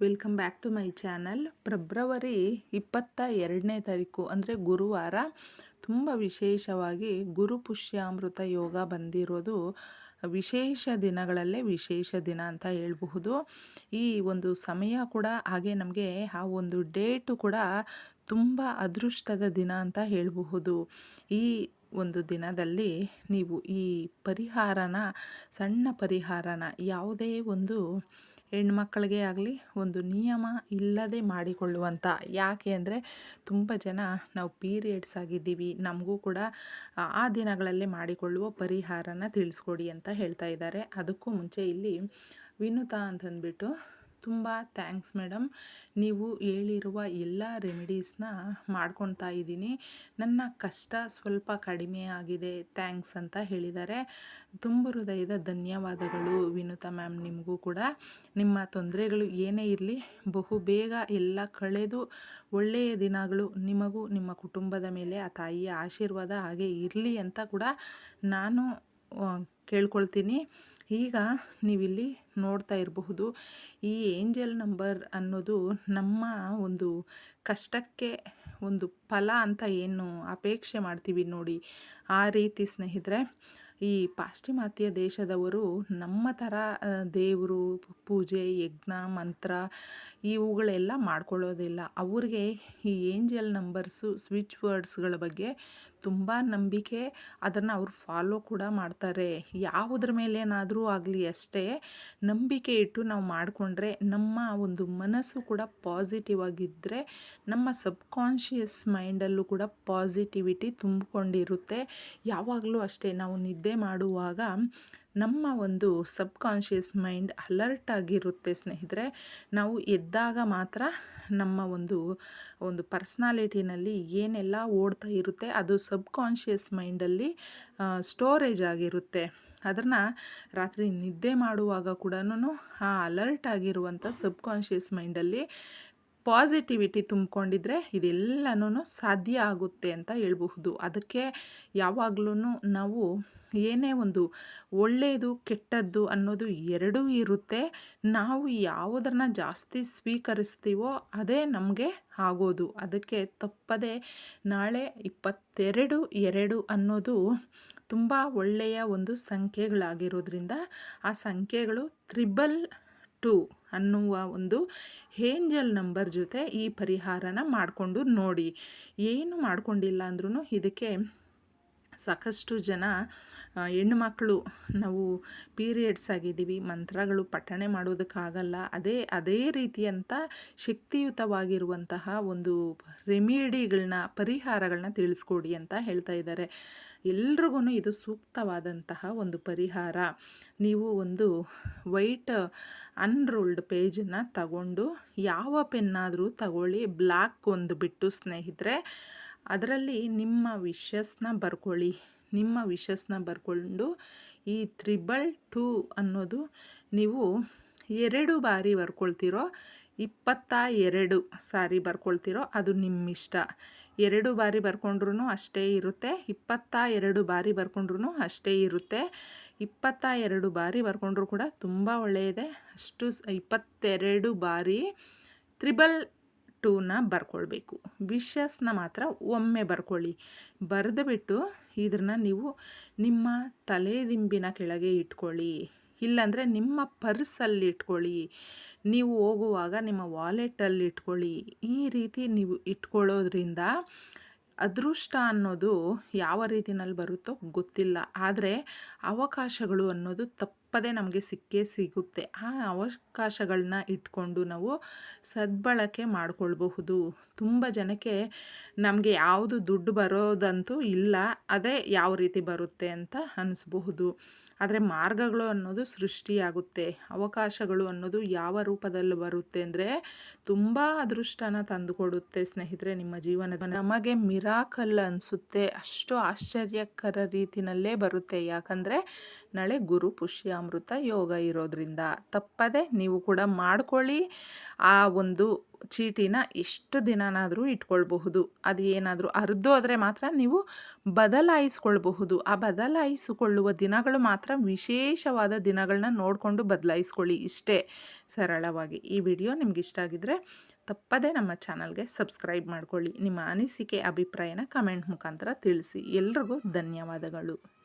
Welcome back to my channel February ಇಪ್ಪತ್ತ ಎರಡನೇ ತಾರೀಕು, ಅಂದರೆ ಗುರುವಾರ. ತುಂಬ ವಿಶೇಷವಾಗಿ ಗುರು ಪುಷ್ಯಾಮೃತ ಯೋಗ ಬಂದಿರೋದು ವಿಶೇಷ ದಿನಗಳಲ್ಲೇ ವಿಶೇಷ ದಿನ ಅಂತ ಹೇಳಬಹುದು. ಈ ಒಂದು ಸಮಯ ಕೂಡ ಹಾಗೆ ನಮಗೆ ಆ ಒಂದು ಡೇಟು ಕೂಡ ತುಂಬ ಅದೃಷ್ಟದ ದಿನ ಅಂತ ಹೇಳಬಹುದು. ಈ ಒಂದು ದಿನದಲ್ಲಿ ನೀವು ಈ ಪರಿಹಾರನ, ಸಣ್ಣ ಪರಿಹಾರನ ಯಾವುದೇ ಒಂದು ಹೆಣ್ಮಕ್ಳಿಗೆ ಆಗಲಿ ಒಂದು ನಿಯಮ ಇಲ್ಲದೆ ಮಾಡಿಕೊಳ್ಳುವಂಥ. ಯಾಕೆ ಅಂದರೆ ತುಂಬ ಜನ ನಾವು ಪೀರಿಯಡ್ಸ್ ಆಗಿದ್ದೀವಿ. ನಮಗೂ ಕೂಡ ಆ ದಿನಗಳಲ್ಲಿ ಮಾಡಿಕೊಳ್ಳುವ ಪರಿಹಾರನ ತಿಳಿಸ್ಕೊಡಿ ಅಂತ ಹೇಳ್ತಾ ಇದ್ದಾರೆ. ಅದಕ್ಕೂ ಮುಂಚೆ ಇಲ್ಲಿ ವಿನುತಾ ಅಂತಂದ್ಬಿಟ್ಟು ತುಂಬ ಥ್ಯಾಂಕ್ಸ್ ಮೇಡಮ್. ನೀವು ಹೇಳಿರುವ ಎಲ್ಲ ರೆಮಿಡೀಸ್ನ ಮಾಡ್ಕೊತಾ ಇದ್ದೀನಿ. ನನ್ನ ಕಷ್ಟ ಸ್ವಲ್ಪ ಕಡಿಮೆ ಆಗಿದೆ. ಥ್ಯಾಂಕ್ಸ್ ಅಂತ ಹೇಳಿದ್ದಾರೆ. ತುಂಬ ಹೃದಯದ ಧನ್ಯವಾದಗಳು ವಿನುತಾ ಮ್ಯಾಮ್ ನಿಮಗೂ ಕೂಡ. ನಿಮ್ಮ ತೊಂದರೆಗಳು ಏನೇ ಇರಲಿ, ಬಹು ಬೇಗ ಎಲ್ಲ ಕಳೆದು ಒಳ್ಳೆಯ ದಿನಗಳು ನಿಮಗೂ ನಿಮ್ಮ ಕುಟುಂಬದ ಮೇಲೆ, ಆ ತಾಯಿಯ ಆಶೀರ್ವಾದ ಹಾಗೆ ಇರಲಿ ಅಂತ ಕೂಡ ನಾನು ಕೇಳ್ಕೊಳ್ತೀನಿ. ಈಗ ನೀವಿಲ್ಲಿ ನೋಡ್ತಾ ಇರಬಹುದು ಈ ಏಂಜಲ್ ನಂಬರ್ ಅನ್ನೋದು ನಮ್ಮ ಒಂದು ಕಷ್ಟಕ್ಕೆ ಒಂದು ಫಲ ಅಂತ ಏನು ಅಪೇಕ್ಷೆ ಮಾಡ್ತೀವಿ ನೋಡಿ ಆ ರೀತಿ ಸ್ನೇಹಿತರೆ. ಈ ಪಾಶ್ಚಿಮಾತ್ಯ ದೇಶದವರು ನಮ್ಮ ಥರ ದೇವರು, ಪೂಜೆ, ಯಜ್ಞ, ಮಂತ್ರ ಇವುಗಳೆಲ್ಲ ಮಾಡ್ಕೊಳ್ಳೋದಿಲ್ಲ. ಅವ್ರಿಗೆ ಈ ಏಂಜಲ್ ನಂಬರ್ಸು, ಸ್ವಿಚ್ ವರ್ಡ್ಸ್ಗಳ ಬಗ್ಗೆ ತುಂಬ ನಂಬಿಕೆ. ಅದನ್ನು ಅವರು ಫಾಲೋ ಕೂಡ ಮಾಡ್ತಾರೆ. ಯಾವುದ್ರ ಮೇಲೇನಾದರೂ ಆಗಲಿ ಅಷ್ಟೇ ನಂಬಿಕೆ ಇಟ್ಟು ನಾವು ಮಾಡಿಕೊಂಡ್ರೆ ನಮ್ಮ ಒಂದು ಮನಸ್ಸು ಕೂಡ ಪಾಸಿಟಿವ್ ಆಗಿದ್ದರೆ ನಮ್ಮ ಸಬ್ಕಾನ್ಷಿಯಸ್ ಮೈಂಡಲ್ಲೂ ಕೂಡ ಪಾಸಿಟಿವಿಟಿ ತುಂಬಿಕೊಂಡಿರುತ್ತೆ. ಯಾವಾಗಲೂ ಅಷ್ಟೇ ನಾವು ನಿದ್ದೆ ಮಾಡುವಾಗ ನಮ್ಮ ಒಂದು ಸಬ್ಕಾನ್ಷಿಯಸ್ ಮೈಂಡ್ ಅಲರ್ಟ್ ಆಗಿರುತ್ತೆ ಸ್ನೇಹಿತರೆ. ನಾವು ಎದ್ದಾಗ ಮಾತ್ರ ನಮ್ಮ ಒಂದು ಒಂದು ಪರ್ಸ್ನಾಲಿಟಿನಲ್ಲಿ ಏನೆಲ್ಲ ಓಡ್ತಾ ಇರುತ್ತೆ ಅದು ಸಬ್ಕಾನ್ಷಿಯಸ್ ಮೈಂಡಲ್ಲಿ ಸ್ಟೋರೇಜ್ ಆಗಿರುತ್ತೆ. ಅದನ್ನು ರಾತ್ರಿ ನಿದ್ದೆ ಮಾಡುವಾಗ ಕೂಡ ಆ ಅಲರ್ಟ್ ಆಗಿರುವಂಥ ಸಬ್ಕಾನ್ಷಿಯಸ್ ಮೈಂಡಲ್ಲಿ ಪಾಸಿಟಿವಿಟಿ ತುಂಬಿಕೊಂಡಿದ್ರೆ ಇದೆಲ್ಲನೂ ಸಾಧ್ಯ ಆಗುತ್ತೆ ಅಂತ ಹೇಳಬಹುದು. ಅದಕ್ಕೆ ಯಾವಾಗಲೂ ನಾವು ಏನೇ ಒಂದು ಒಳ್ಳೆಯದು, ಕೆಟ್ಟದ್ದು ಅನ್ನೋದು ಎರಡೂ ಇರುತ್ತೆ. ನಾವು ಯಾವುದನ್ನು ಜಾಸ್ತಿ ಸ್ವೀಕರಿಸ್ತೀವೋ ಅದೇ ನಮಗೆ ಆಗೋದು. ಅದಕ್ಕೆ ತಪ್ಪದೆ ನಾಳೆ ಇಪ್ಪತ್ತೆರಡು ಎರಡು ಅನ್ನೋದು ತುಂಬ ಒಳ್ಳೆಯ ಒಂದು ಸಂಖ್ಯೆಗಳಾಗಿರೋದ್ರಿಂದ ಆ ಸಂಖ್ಯೆಗಳು ತ್ರಿಬಲ್ ಟು ಅನ್ನುವ ಒಂದು ಏಂಜಲ್ ನಂಬರ್ ಜೊತೆ ಈ ಪರಿಹಾರನ ಮಾಡಿಕೊಂಡು ನೋಡಿ. ಏನು ಮಾಡ್ಕೊಂಡಿಲ್ಲ ಅಂದ್ರೂ ಇದಕ್ಕೆ ಸಾಕಷ್ಟು ಜನ ಹೆಣ್ಣುಮಕ್ಕಳು ನಾವು ಪೀರಿಯಡ್ಸ್ ಆಗಿದ್ದೀವಿ, ಮಂತ್ರಗಳು ಪಠಣೆ ಮಾಡೋದಕ್ಕಾಗಲ್ಲ, ಅದೇ ಅದೇ ರೀತಿಯಂಥ ಶಕ್ತಿಯುತವಾಗಿರುವಂತಹ ಒಂದು ರೆಮಿಡಿಗಳನ್ನ ಪರಿಹಾರಗಳನ್ನ ತಿಳಿಸ್ಕೊಡಿ ಅಂತ ಹೇಳ್ತಾ ಇದ್ದಾರೆ. ಎಲ್ರಿಗೂ ಇದು ಸೂಕ್ತವಾದಂತಹ ಒಂದು ಪರಿಹಾರ. ನೀವು ಒಂದು ವೈಟ್ ಅನ್ರೋಲ್ಡ್ ಪೇಜನ್ನು ತಗೊಂಡು, ಯಾವ ಪೆನ್ನಾದರೂ ತಗೊಳ್ಳಿ ಬ್ಲ್ಯಾಕ್ ಒಂದು ಬಿಟ್ಟು ಸ್ನೇಹಿತರೆ ಅದರಲ್ಲಿ ನಿಮ್ಮ ವಿಷಸ್ನ ಬರ್ಕೊಳ್ಳಿ. ನಿಮ್ಮ ವಿಷಸ್ನ ಬರ್ಕೊಂಡು ಈ ತ್ರಿಬಲ್ ಟೂ ಅನ್ನೋದು ನೀವು ಎರಡು ಬಾರಿ ಬರ್ಕೊಳ್ತಿರೋ, ಇಪ್ಪತ್ತ ಎರಡು ಸಾರಿ ಬರ್ಕೊಳ್ತಿರೋ ಅದು ನಿಮ್ಮ ಇಷ್ಟ ಎರಡು ಬಾರಿ ಬರ್ಕೊಂಡ್ರೂ ಅಷ್ಟೇ ಇರುತ್ತೆ, ಇಪ್ಪತ್ತ ಎರಡು ಬಾರಿ ಬರ್ಕೊಂಡ್ರೂ ಅಷ್ಟೇ ಇರುತ್ತೆ. ಇಪ್ಪತ್ತ ಎರಡು ಬಾರಿ ಬರ್ಕೊಂಡ್ರೂ ಕೂಡ ತುಂಬ ಒಳ್ಳೆಯದೆ. ಅಷ್ಟು ಇಪ್ಪತ್ತೆರಡು ಬಾರಿ ತ್ರಿಬಲ್ ಟೂನ ಬರ್ಕೊಳ್ಬೇಕು. ವಿಷಸ್ನ ಮಾತ್ರ ಒಮ್ಮೆ ಬರ್ಕೊಳ್ಳಿ. ಬರೆದು ಬಿಟ್ಟು ಇದನ್ನು ನೀವು ನಿಮ್ಮ ತಲೆದಿಂಬಿನ ಕೆಳಗೆ ಇಟ್ಕೊಳ್ಳಿ. ಇಲ್ಲಾಂದರೆ ನಿಮ್ಮ ಪರ್ಸಲ್ಲಿ ಇಟ್ಕೊಳ್ಳಿ ನೀವು ಹೋಗುವಾಗ ನಿಮ್ಮ ವಾಲೆಟಲ್ಲಿ ಇಟ್ಕೊಳ್ಳಿ ಈ ರೀತಿ ನೀವು ಇಟ್ಕೊಳ್ಳೋದ್ರಿಂದ ಅದೃಷ್ಟ ಅನ್ನೋದು ಯಾವ ರೀತಿನಲ್ಲಿ ಬರುತ್ತೋ ಗೊತ್ತಿಲ್ಲ. ಆದರೆ ಅವಕಾಶಗಳು ಅನ್ನೋದು ತಪ್ಪದೇ ನಮಗೆ ಸಿಕ್ಕೇ ಸಿಗುತ್ತೆ. ಆ ಅವಕಾಶಗಳನ್ನ ಇಟ್ಕೊಂಡು ನಾವು ಸದ್ಬಳಕೆ ಮಾಡಿಕೊಳ್ಬಹುದು. ತುಂಬ ಜನಕ್ಕೆ ನಮಗೆ ಯಾವುದು ದುಡ್ಡು ಬರೋದಂತೂ ಇಲ್ಲ, ಅದೇ ಯಾವ ರೀತಿ ಬರುತ್ತೆ ಅಂತ ಅನಿಸ್ಬಹುದು. ಆದರೆ ಮಾರ್ಗಗಳು ಅನ್ನೋದು ಸೃಷ್ಟಿಯಾಗುತ್ತೆ. ಅವಕಾಶಗಳು ಅನ್ನೋದು ಯಾವ ರೂಪದಲ್ಲಿ ಬರುತ್ತೆ ಅಂದರೆ ತುಂಬ ಅದೃಷ್ಟನ ತಂದುಕೊಡುತ್ತೆ ಸ್ನೇಹಿತರೆ ನಿಮ್ಮ ಜೀವನದ ನಮಗೆ ಮಿರಾಕಲ್ ಅನಿಸುತ್ತೆ. ಅಷ್ಟು ಆಶ್ಚರ್ಯಕರ ರೀತಿಯಲ್ಲೇ ಬರುತ್ತೆ. ಯಾಕಂದರೆ ನಾಳೆ ಗುರು ಪುಷ್ಯಾಮೃತ ಯೋಗ ಇರೋದ್ರಿಂದ. ತಪ್ಪದೆ ನೀವು ಕೂಡ ಮಾಡ್ಕೊಳ್ಳಿ. ಆ ಒಂದು ಚೀಟಿನ ಎಷ್ಟು ದಿನನಾದರೂ ಇಟ್ಕೊಳ್ಬಹುದು. ಅದು ಏನಾದರೂ ಹರಿದೋದ್ರೆ ಮಾತ್ರ ನೀವು ಬದಲಾಯಿಸ್ಕೊಳ್ಬಹುದು. ಆ ಬದಲಾಯಿಸಿಕೊಳ್ಳುವ ದಿನಗಳು ಮಾತ್ರ ವಿಶೇಷವಾದ ದಿನಗಳನ್ನ ನೋಡಿಕೊಂಡು ಬದಲಾಯಿಸ್ಕೊಳ್ಳಿ ಇಷ್ಟೇ. ಸರಳವಾಗಿ. ಈ ವಿಡಿಯೋ ನಿಮ್ಗೆ ಇಷ್ಟ ಆಗಿದ್ರೆ ತಪ್ಪದೇ ನಮ್ಮ ಚಾನಲ್ಗೆ ಸಬ್ಸ್ಕ್ರೈಬ್ ಮಾಡ್ಕೊಳ್ಳಿ. ನಿಮ್ಮ ಅನಿಸಿಕೆ, ಅಭಿಪ್ರಾಯನ ಕಮೆಂಟ್ ಮುಖಾಂತರ ತಿಳಿಸಿ. ಎಲ್ರಿಗೂ ಧನ್ಯವಾದಗಳು.